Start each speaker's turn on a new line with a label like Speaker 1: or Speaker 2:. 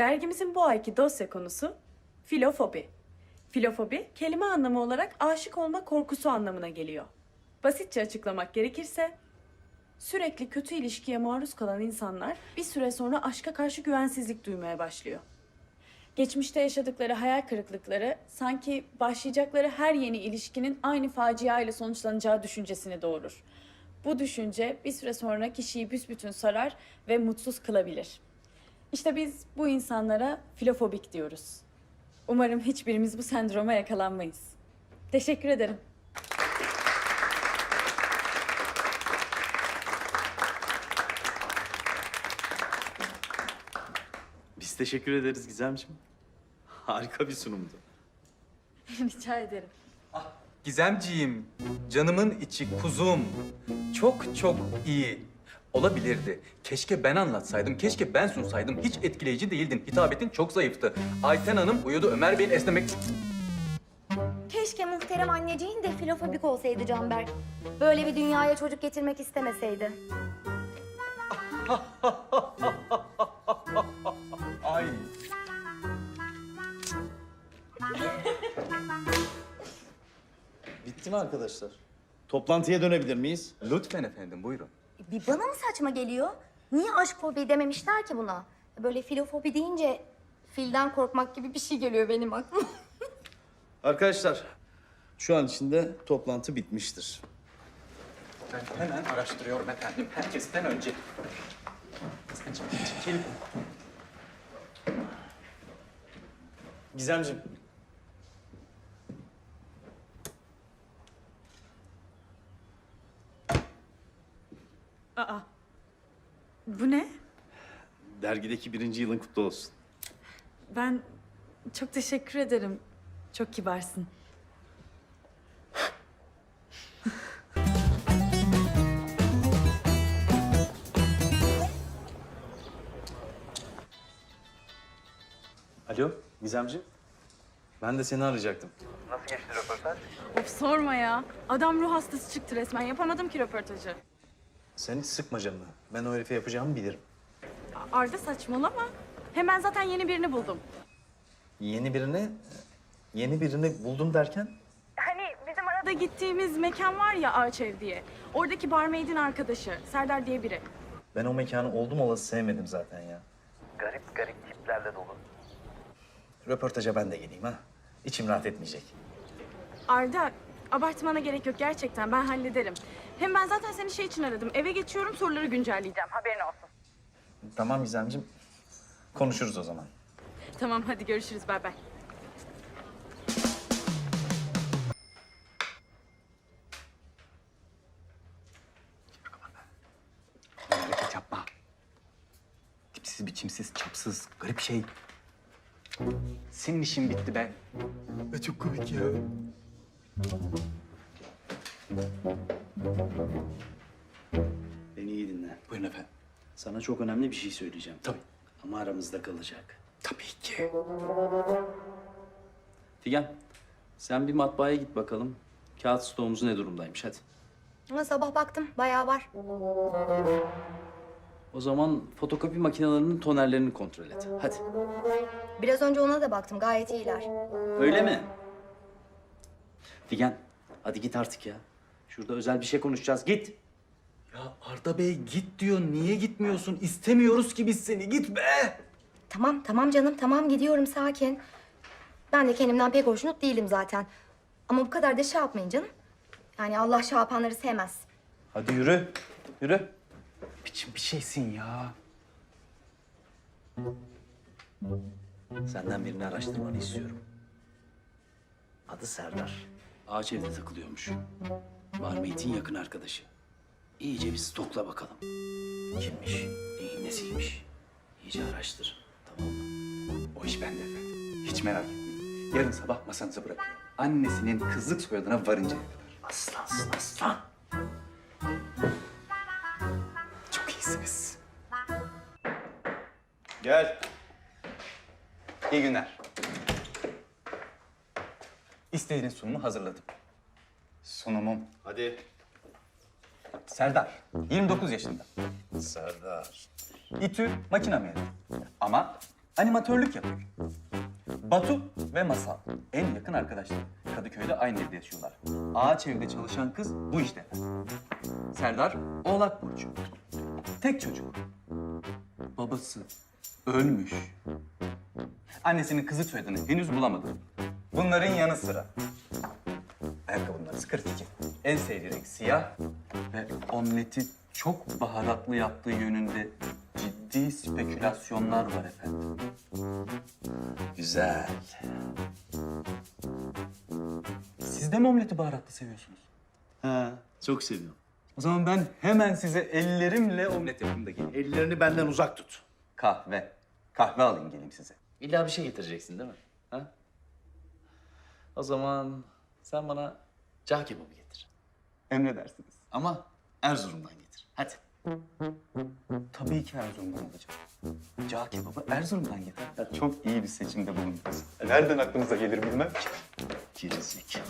Speaker 1: Dergimizin bu ayki dosya konusu filofobi. Filofobi kelime anlamı olarak aşık olma korkusu anlamına geliyor. Basitçe açıklamak gerekirse sürekli kötü ilişkiye maruz kalan insanlar bir süre sonra aşka karşı güvensizlik duymaya başlıyor. Geçmişte yaşadıkları hayal kırıklıkları sanki başlayacakları her yeni ilişkinin aynı facia ile sonuçlanacağı düşüncesini doğurur. Bu düşünce bir süre sonra kişiyi büsbütün sarar ve mutsuz kılabilir. İşte biz bu insanlara filofobik diyoruz. Umarım hiçbirimiz bu sendroma yakalanmayız. Teşekkür ederim.
Speaker 2: Biz teşekkür ederiz Gizemciğim. Harika bir sunumdu.
Speaker 1: Rica ederim.
Speaker 3: Gizemciğim, canımın içi kuzum. Çok çok iyi. Olabilirdi. Keşke ben anlatsaydım, keşke ben sunsaydım. Hiç etkileyici değildin. Hitabetin çok zayıftı. Ayten Hanım uyudu, Ömer Bey'in esnemek...
Speaker 4: Keşke muhterem anneciğin de filofobik olsaydı Canberk. Böyle bir dünyaya çocuk getirmek istemeseydi.
Speaker 3: Ay.
Speaker 2: Bitti mi arkadaşlar? Toplantıya dönebilir miyiz?
Speaker 3: Lütfen efendim, buyurun.
Speaker 4: Bir bana mı saçma geliyor? Niye aşk fobi dememişler ki buna? Böyle filofobi deyince filden korkmak gibi bir şey geliyor benim aklıma.
Speaker 2: Arkadaşlar, şu an içinde toplantı bitmiştir.
Speaker 3: Ben hemen araştırıyorum efendim, herkesten önce. Gizemciğim, çekil.
Speaker 2: Gizemciğim.
Speaker 1: Aa. Bu ne?
Speaker 2: Dergideki birinci yılın kutlu olsun.
Speaker 1: Ben çok teşekkür ederim. Çok kibarsın.
Speaker 2: Alo, Gizemciğim. Ben de seni arayacaktım.
Speaker 1: Of sorma ya. Adam ruh hastası çıktı resmen. Yapamadım ki röportajı.
Speaker 2: Sen hiç sıkma canını. Ben o herife yapacağımı bilirim.
Speaker 1: Arda saçmalama. Hemen zaten yeni birini buldum.
Speaker 2: Yeni birini, yeni birini buldum derken?
Speaker 1: Hani bizim arada gittiğimiz mekan var ya Ağaç Ev diye. Oradaki barmaid'in arkadaşı. Serdar diye biri.
Speaker 2: Ben o mekanı oldum olası sevmedim zaten ya.
Speaker 5: Garip garip tiplerle dolu.
Speaker 2: Röportaja ben de geleyim ha. İçim rahat etmeyecek.
Speaker 1: Arda abartmana gerek yok gerçekten. Ben hallederim. Hem ben zaten seni şey için aradım. Eve geçiyorum soruları güncelleyeceğim. Haberin olsun.
Speaker 2: Tamam Gizemciğim. Konuşuruz o zaman.
Speaker 1: Tamam hadi görüşürüz. Bay bay.
Speaker 3: Hareket yapma. Tipsiz, biçimsiz, çapsız, garip şey. Senin işin bitti be. Ve çok komik ya.
Speaker 6: Beni iyi dinle.
Speaker 3: Buyurun efendim.
Speaker 6: Sana çok önemli bir şey söyleyeceğim.
Speaker 3: Tabii.
Speaker 6: Ama aramızda kalacak.
Speaker 3: Tabii ki.
Speaker 6: Figen, sen bir matbaaya git bakalım. Kağıt stoğumuz ne durumdaymış hadi.
Speaker 4: Ama sabah baktım bayağı var.
Speaker 6: O zaman fotokopi makinelerinin tonerlerini kontrol et. Hadi.
Speaker 4: Biraz önce ona da baktım gayet iyiler.
Speaker 6: Öyle mi? Figen, hadi git artık ya. Şurada özel bir şey konuşacağız. Git.
Speaker 3: Ya Arda Bey git diyor. Niye gitmiyorsun? İstemiyoruz ki biz seni. Git be.
Speaker 4: Tamam tamam canım tamam gidiyorum sakin. Ben de kendimden pek hoşnut değilim zaten. Ama bu kadar da şey yapmayın canım. Yani Allah şey yapanları sevmez.
Speaker 2: Hadi yürü. Yürü.
Speaker 3: Biçim bir şeysin ya.
Speaker 6: Senden birini araştırmanı istiyorum. Adı Serdar. Ağaç evde takılıyormuş. Barmaid'in yakın arkadaşı. İyice bir stokla bakalım. Kimmiş, neyin nesiymiş. İyice araştır. Tamam mı?
Speaker 3: O iş bende efendim. Hiç merak etmeyin. Yarın sabah masanıza bırakıyorum. Annesinin kızlık soyadına varıncaya kadar.
Speaker 6: Aslansın aslan.
Speaker 3: Çok iyisiniz.
Speaker 2: Gel.
Speaker 3: İyi günler. İstediğiniz sunumu hazırladım. Sunumum
Speaker 2: Hadi.
Speaker 3: Serdar, 29 yaşında.
Speaker 2: Serdar.
Speaker 3: İTÜ makine mezunu. Ama Animatörlük yapıyor. Batu ve Masal en yakın arkadaşlar. Kadıköy'de aynı evde yaşıyorlar. Ağaç evde çalışan kız bu işte. Serdar Oğlak Burcu. Tek çocuk. Babası ölmüş. Annesinin kızı soyadını henüz bulamadı. Bunların yanı sıra ayakkabının arası 42. En sevdiği renk siyah ve omleti çok baharatlı yaptığı yönünde ciddi spekülasyonlar var efendim.
Speaker 6: Güzel.
Speaker 3: Siz de mi omleti baharatlı seviyorsunuz?
Speaker 6: Ha, çok seviyorum.
Speaker 3: O zaman ben hemen size ellerimle omlet yapayım da geleyim.
Speaker 6: Ellerini benden uzak tut.
Speaker 3: Kahve. Kahve alayım geleyim size.
Speaker 6: İlla bir şey getireceksin değil mi? Ha? O zaman sen bana cağ kebabı getir.
Speaker 3: Emredersiniz.
Speaker 6: Ama Erzurum'dan getir. Hadi.
Speaker 3: Tabii ki Erzurum'dan alacağım. Cağ kebabı Erzurum'dan getir. Ya çok iyi bir seçimde bulundunuz. Nereden aklınıza gelir bilmem ki.
Speaker 6: Gerizekalı.